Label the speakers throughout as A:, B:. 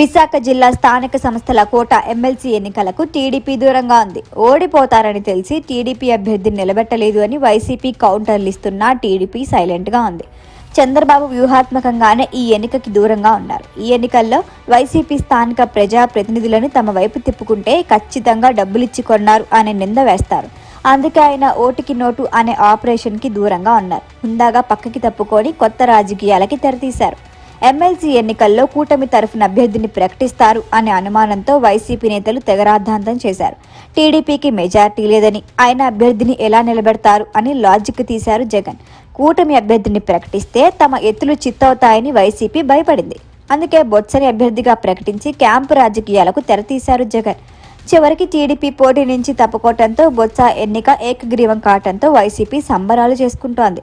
A: విశాఖ జిల్లా స్థానిక సంస్థల కోట ఎమ్మెల్సీ ఎన్నికలకు టీడీపీ దూరంగా ఉంది. ఓడిపోతారని తెలిసి టీడీపీ అభ్యర్థిని నిలబెట్టలేదు అని వైసీపీ కౌంటర్లు ఇస్తున్నా టీడీపీ సైలెంట్గా ఉంది. చంద్రబాబు వ్యూహాత్మకంగానే ఈ ఎన్నికకి దూరంగా ఉన్నారు. ఈ ఎన్నికల్లో వైసీపీ స్థానిక ప్రజా ప్రతినిధులను తమ వైపు తిప్పుకుంటే ఖచ్చితంగా డబ్బులిచ్చి కొన్నారు అనే నింద వేస్తారు. అందుకే ఆయన ఓటుకి నోటు అనే ఆపరేషన్కి దూరంగా ఉన్నారు. హుందాగా పక్కకి తప్పుకొని కొత్త రాజకీయాలకి తెరతీశారు. ఎమ్మెల్సీ ఎన్నికల్లో కూటమి తరఫున అభ్యర్థిని ప్రకటిస్తారు అనే అనుమానంతో వైసీపీ నేతలు తెగరాద్ధాంతం చేశారు. టీడీపీకి మెజార్టీ లేదని ఆయన అభ్యర్థిని ఎలా నిలబెడతారు అని లాజిక్ తీశారు జగన్. కూటమి అభ్యర్థిని ప్రకటిస్తే తమ ఎత్తులు చిత్తవుతాయని వైసీపీ భయపడింది. అందుకే బొత్సని అభ్యర్థిగా ప్రకటించి క్యాంపు రాజకీయాలకు తెరతీశారు జగన్. చివరికి టీడీపీ పోటీ నుంచి తప్పుకోవడంతో బొత్స ఎన్నిక ఏకగ్రీవం కావడంతో వైసీపీ సంబరాలు చేసుకుంటోంది.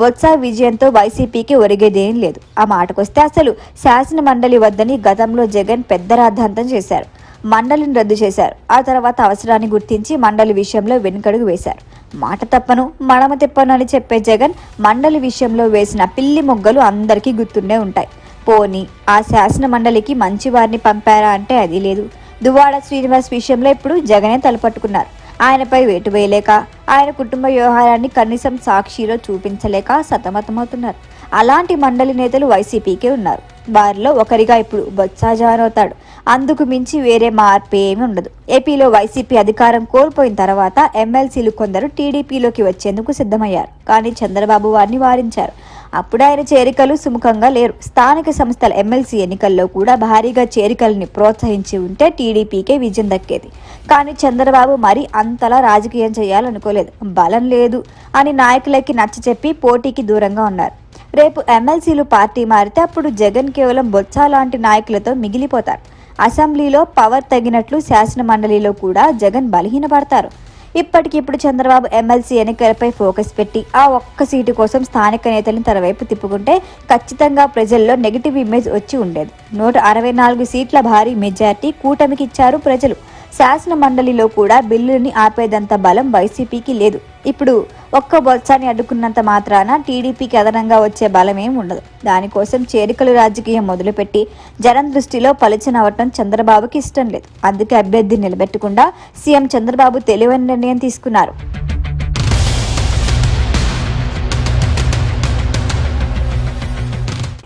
A: బొత్స విజయంతో వైసీపీకి ఒరిగేదేం లేదు. ఆ మాటకొస్తే అసలు శాసన మండలి వద్దని గతంలో జగన్ పెద్ద రాద్ధాంతం చేశారు. మండలిని రద్దు చేశారు. ఆ తర్వాత అవసరాన్ని గుర్తించి మండలి విషయంలో వెనుకడుగు వేశారు. మాట తప్పను మడమ తిప్పను అని చెప్పే జగన్ మండలి విషయంలో వేసిన పిల్లి మొగ్గలు అందరికీ గుర్తుండే ఉంటాయి. పోని ఆ శాసన మండలికి మంచి వారిని పంపారా అంటే అది లేదు. దువాడ శ్రీనివాస్ విషయంలో ఇప్పుడు జగనే తలపట్టుకున్నారు. ఆయనపై వేటు వేయలేక ఆయన కుటుంబ వ్యవహారాన్ని కనీసం సాక్షిలో చూపించలేక సతమతమవుతున్నారు. అలాంటి మండలి నేతలు వైసీపీకే ఉన్నారు. వారిలో ఒకరిగా ఇప్పుడు బొత్స జాన్ అవుతాడు. అందుకు మించి వేరే మార్పు ఏమి ఉండదు. ఏపీలో వైసీపీ అధికారం కోల్పోయిన తర్వాత ఎమ్మెల్సీలు కొందరు టీడీపీలోకి వచ్చేందుకు సిద్ధమయ్యారు. కానీ చంద్రబాబు వారిని వారించారు. అప్పుడు ఆయన చేరికలు సుముఖంగా లేరు. స్థానిక సంస్థల ఎమ్మెల్సీ ఎన్నికల్లో కూడా భారీగా చేరికల్ని ప్రోత్సహించి ఉంటే టీడీపీకే విజయం దక్కేది. కానీ చంద్రబాబు మరి అంతలా రాజకీయం చేయాలనుకోలేదు. బలం లేదు అని నాయకులకి నచ్చ చెప్పి పోటీకి దూరంగా ఉన్నారు. రేపు ఎమ్మెల్సీలు పార్టీ మారితే అప్పుడు జగన్ కేవలం బొత్స లాంటి నాయకులతో మిగిలిపోతారు. అసెంబ్లీలో పవర్ తగినట్లు శాసన మండలిలో కూడా జగన్ బలహీనపడతారు. ఇప్పటికిప్పుడు చంద్రబాబు ఎమ్మెల్సీ ఎన్నికలపై ఫోకస్ పెట్టి ఆ ఒక్క సీటు కోసం స్థానిక నేతలను తన వైపు తిప్పుకుంటే ఖచ్చితంగా ప్రజల్లో నెగిటివ్ ఇమేజ్ వచ్చి ఉండేది. నూట అరవై నాలుగు సీట్ల భారీ మెజార్టీ కూటమికి ఇచ్చారు ప్రజలు. శాసన మండలిలో కూడా బిల్లుని ఆపేదంత బలం వైసీపీకి లేదు. ఇప్పుడు ఒక్క బొత్సాన్ని అడ్డుకున్నంత మాత్రాన టీడీపీకి అదనంగా వచ్చే బలమేం ఉండదు. దానికోసం చేరికలు రాజకీయం మొదలుపెట్టి జనం దృష్టిలో పలుచనవటం చంద్రబాబుకి ఇష్టం లేదు. అందుకే అభ్యర్థిని నిలబెట్టకుండా సీఎం చంద్రబాబు తెలివైన నిర్ణయం తీసుకున్నారు.